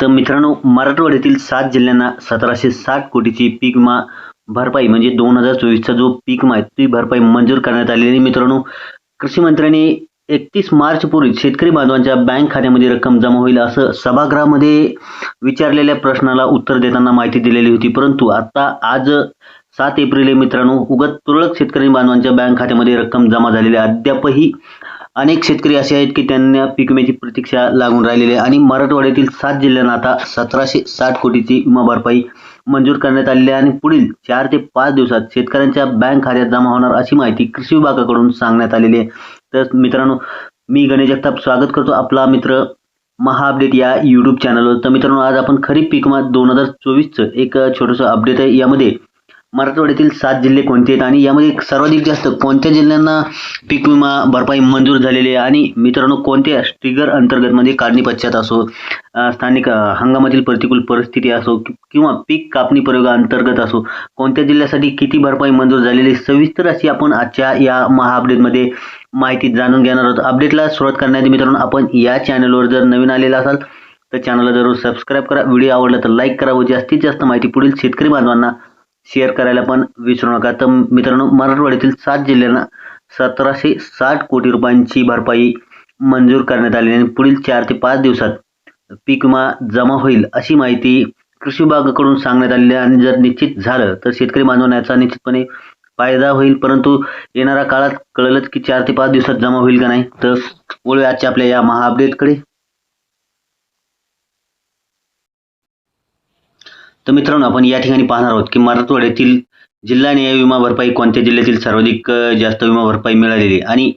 तर मित्रांनो मराठवाड्यातील सात जिल्ह्यांना सतराशे साठ कोटीची पीक विमा भरपाई म्हणजे दोन हजार चोवीसचा जो पीक विमा आहे ती भरपाई मंजूर करण्यात आलेली आणि मित्रांनो कृषी मंत्र्यांनी एकतीस मार्चपूर्वी शेतकरी बांधवांच्या बँक खात्यामध्ये रक्कम जमा होईल असं सभागृहामध्ये विचारलेल्या प्रश्नाला उत्तर देताना माहिती दिलेली होती. परंतु आता आज सात एप्रिल मित्रांनो उगत तुरळक शेतकरी बांधवांच्या बँक खात्यामध्ये रक्कम जमा झालेली आहे. अद्यापही अनेक शेतकरी असे आहेत की त्यांना पीक विम्याची प्रतीक्षा लागून राहिलेली आहे. आणि मराठवाड्यातील सात जिल्ह्यांना आता सतराशे साठ कोटीची विमा भरपाई मंजूर करण्यात आलेली आहे. आणि पुढील चार ते पाच दिवसात शेतकऱ्यांच्या बँक खात्यात जमा होणार अशी माहिती कृषी विभागाकडून सांगण्यात आलेली आहे. तर मित्रांनो मी गणेश जगताप स्वागत करतो आपला मित्र महा अपडेट या यूट्यूब चॅनलवर तर मित्रांनो आज आपण खरीप पीक दोन हजार चोवीसचं एक छोटंसं अपडेट आहे. यामध्ये मराठवाड्यातील सात जिल्हे कोणते आहेत? आणि यामध्ये सर्वाधिक जास्त कोणत्या जिल्ह्यांना पीक विमा भरपाई मंजूर झालेली आहे? आणि मित्रांनो कोणत्या स्टिगर अंतर्गत म्हणजे काढणी पश्चात असो स्थानिक हंगामातील प्रतिकूल परिस्थिती असो किंवा पीक कापणी प्रयोगाअंतर्गत असो कोणत्या जिल्ह्यासाठी किती भरपाई मंजूर झालेली आहे, सविस्तर अशी आपण आजच्या या महा अपडेटमध्ये माहिती जाणून घेणार आहोत. अपडेटला सुरुवात करण्याआधी मित्रांनो आपण या चॅनलवर जर नवीन आलेला असाल तर चॅनलला जरूर सबस्क्राईब करा. व्हिडिओ आवडला तर लाईक करा व जास्तीत जास्त माहिती पुढील शेतकरी बांधवांना शेअर करायला पण विसरू नका. तर मित्रांनो मराठवाड्यातील सात जिल्ह्यांना सतराशे साठ कोटी रुपयांची भरपाई मंजूर करण्यात आली आणि पुढील चार ते पाच दिवसात पीक विमा जमा होईल अशी माहिती कृषी विभागाकडून सांगण्यात आलेली आहे. आणि जर निश्चित झालं तर शेतकरी बांधवांना निश्चितपणे फायदा होईल. परंतु येणाऱ्या काळात कळलंच की चार ते पाच दिवसात जमा होईल का नाही? तर वळूया आजच्या आपल्या या महा अपडेटकडे तर मित्रांनो आपण या ठिकाणी पाहणार आहोत की मराठवाड्यातील जिल्हा न्याय विमा भरपाई कोणत्या जिल्ह्यातील सर्वाधिक जास्त विमा भरपाई मिळालेली आहे? आणि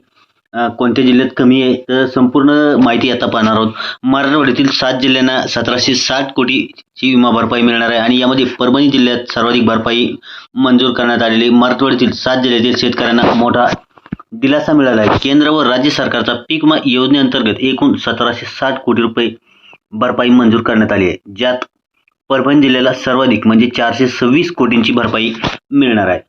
कोणत्या जिल्ह्यात कमी आहे? तर संपूर्ण माहिती आता पाहणार आहोत. मराठवाड्यातील सात जिल्ह्यांना सतराशे साठ कोटीची विमा भरपाई मिळणार आहे आणि यामध्ये परभणी जिल्ह्यात सर्वाधिक भरपाई मंजूर करण्यात आलेली मराठवाड्यातील सात जिल्ह्यातील शेतकऱ्यांना मोठा दिलासा मिळाला आहे. केंद्र व राज्य सरकारचा पीक विमा योजनेअंतर्गत एकूण सतराशे साठ कोटी रुपये भरपाई मंजूर करण्यात आली आहे. ज्यात परभणी जिल्ह्याला सर्वाधिक म्हणजे चारशे सव्वीस कोटींची भरपाई मिळणार आहे.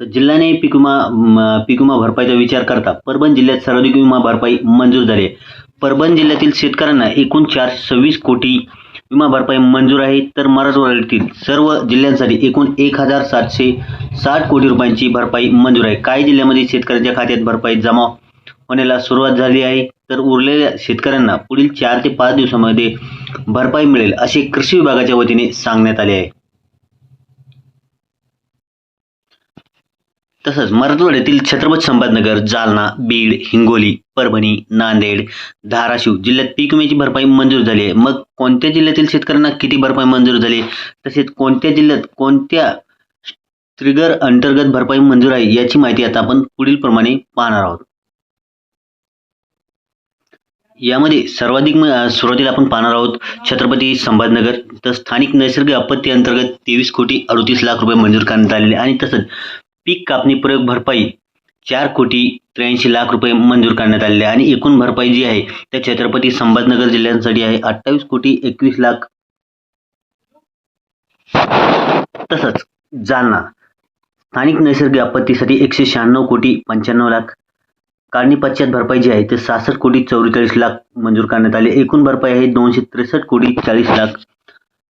तर जिल्ह्याने पीक विमा पीक विमा भरपाईचा विचार करता परभणी जिल्ह्यात सर्वाधिक विमा भरपाई मंजूर झाली आहे. परभणी जिल्ह्यातील शेतकऱ्यांना एकूण चारशे सव्वीस कोटी विमा भरपाई मंजूर आहे. तर मराठवाड्यातील सर्व जिल्ह्यांसाठी एकूण एक हजार सातशे साठ कोटी रुपयांची भरपाई मंजूर आहे. काही जिल्ह्यामध्ये शेतकऱ्यांच्या खात्यात भरपाई जमा होण्याला सुरुवात झाली आहे. तर उरलेल्या शेतकऱ्यांना पुढील चार ते पाच दिवसामध्ये भरपाई मिळेल असे कृषी विभागाच्या वतीने सांगण्यात आले आहे. तसंच मराठवाड्यातील छत्रपती संभाजीनगर जालना बीड हिंगोली परभणी नांदेड धाराशिव जिल्ह्यात पीक विम्याची भरपाई मंजूर झाली आहे. मग कोणत्या जिल्ह्यातील शेतकऱ्यांना किती भरपाई मंजूर झाली तसेच कोणत्या जिल्ह्यात कोणत्या ट्रिगर अंतर्गत भरपाई मंजूर आहे याची माहिती आता आपण पुढील प्रमाणे पाहणार आहोत. यामध्ये सर्वाधिक म- सुरुवातीला आपण पाहणार आहोत छत्रपती संभाजीनगर तर स्थानिक नैसर्गिक आपत्ती अंतर्गत तेवीस कोटी अडतीस लाख रुपये मंजूर करण्यात आलेले आणि तसंच पीक कापणी प्रयोग भरपाई चार कोटी त्र्याऐंशी लाख रुपये मंजूर करण्यात आलेले आहे आणि एकूण भरपाई जी आहे त्या छत्रपती संभाजीनगर जिल्ह्यांसाठी आहे. अठ्ठावीस कोटी एकवीस लाख तसंच जालना स्थानिक नैसर्गिक आपत्तीसाठी एकशे शहाण्णव कोटी पंच्याण्णव लाख काढणी पश्चात भरपाई जी आहे ते सहासष्ट कोटी चौवेचाळीस लाख मंजूर करण्यात आले. एकूण भरपाई आहे दोनशे त्रेसष्ट कोटी चाळीस लाख.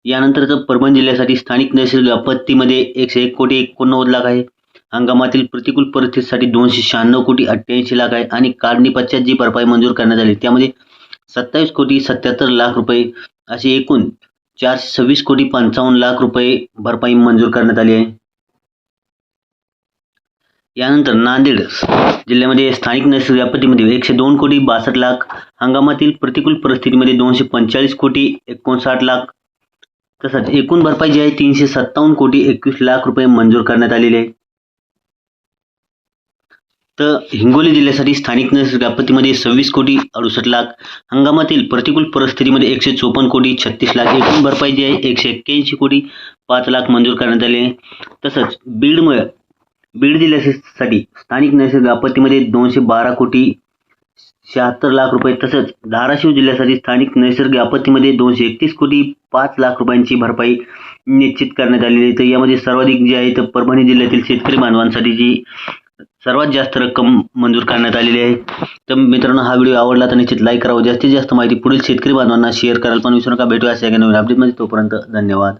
यानंतरचं परभणी जिल्ह्यासाठी स्थानिक नैसर्गिक आपत्तीमध्ये एकशे एक कोटी एकोणनव्वद लाख आहे. हंगामातील प्रतिकूल परिस्थितीसाठी दोनशे शहाण्णव कोटी अठ्ठ्याऐंशी लाख आहे आणि काढणी पश्चात जी भरपाई मंजूर करण्यात आली त्यामध्ये सत्तावीस कोटी सत्याहत्तर लाख रुपये असे एकूण चारशे सव्वीस कोटी पंचावन्न लाख रुपये भरपाई मंजूर करण्यात आली आहे. यानंतर नांदेड जिल्ह्यामध्ये स्थानिक नैसर्गिक आपत्तीमध्ये एकशे दोन कोटी बासष्ट लाख हंगामातील प्रतिकूल परिस्थितीमध्ये दोनशे पंचेचाळीस कोटी एकोणसाठ लाख तसंच एकूण भरपाई जी आहे तीनशे सत्तावन्न कोटी एकवीस लाख रुपये मंजूर करण्यात आलेले. आहे तर हिंगोली जिल्ह्यासाठी स्थानिक नैसर्गिक आपत्तीमध्ये सव्वीस कोटी अडुसष्ट लाख हंगामातील प्रतिकूल परिस्थितीमध्ये एकशे चोपन्न कोटी छत्तीस लाख एकूण भरपाई जी आहे एकशे एक्क्याऐंशी कोटी पाच लाख मंजूर करण्यात आले तसंच बीडमुळे बीड जिल्ह्यासाठी स्थानिक नैसर्गिक आपत्तीमध्ये दोनशे बारा कोटी शहात्तर लाख रुपये तसंच धाराशिव जिल्ह्यासाठी स्थानिक नैसर्गिक आपत्तीमध्ये दोनशे एकतीस कोटी पाच लाख रुपयांची भरपाई निश्चित करण्यात आलेली आहे. तर यामध्ये सर्वाधिक जे आहे तर परभणी जिल्ह्यातील शेतकरी बांधवांसाठी जी सर्वात जास्त रक्कम मंजूर करण्यात आलेली आहे. तर मित्रांनो हा व्हिडिओ आवडला तर निश्चित लाईक करावं जास्तीत जास्त माहिती पुढील शेतकरी बांधवांना शेअर करायला पण विसरू नका भेटूया अशा नवीन अपडेटमध्ये तोपर्यंत धन्यवाद.